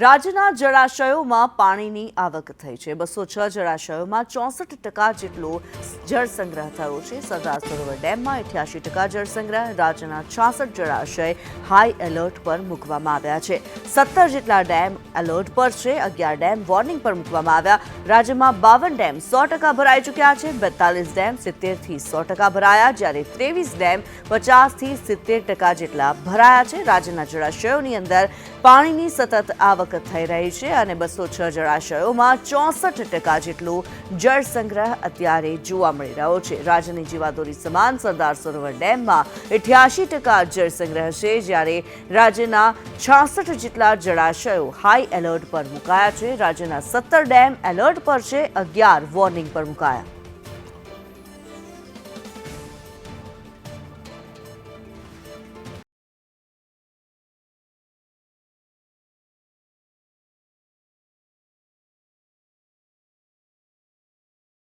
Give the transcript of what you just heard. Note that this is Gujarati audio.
રાજ્યના જળાશયોમાં પાણીની આવક થઈ છે. બસો છ જળાશયોમાં ચોસઠ ટકા જેટલો જળ સંગ્રહ થયો છે. સરદાર સરોવર ડેમમાં અઠ્યાસી ટકા જળ સંગ્રહ, રાજ્યના છાસઠ જળાશય હાઈ એલર્ટ પર મૂકવામાં આવ્યા છે. સત્તર જેટલા ડેમ એલર્ટ પર છે. અગિયાર ડેમ વોર્નિંગ પર મૂકવામાં આવ્યા. રાજ્યમાં બાવન ડેમ સો ટકા ભરાઈ ચૂક્યા છે. બેતાલીસ ડેમ સિત્તેરથી સો ટકા ભરાયા. જ્યારે ત્રેવીસ ડેમ પચાસથી સિત્તેર ટકા જેટલા ભરાયા છે. રાજ્યના જળાશયોની અંદર પાણીની સતત આવક થઈ રહી છે અને બસો છ જળાશયોમાં ચોસઠ ટકા જેટલો જળ સંગ્રહ અત્યારે જોવા મળી રહ્યો છે. રાજ્યની જીવાદોરી સમાન સરદાર સરોવર ડેમમાં અઠ્યાસી ટકા જળ સંગ્રહ છે, જ્યારે રાજ્યના છાસઠ જેટલા જળાશયો હાઈ એલર્ટ પર મુકાયા છે. રાજ્યના સત્તર ડેમ એલર્ટ પર છે, અગિયાર વોર્નિંગ પર મુકાયા.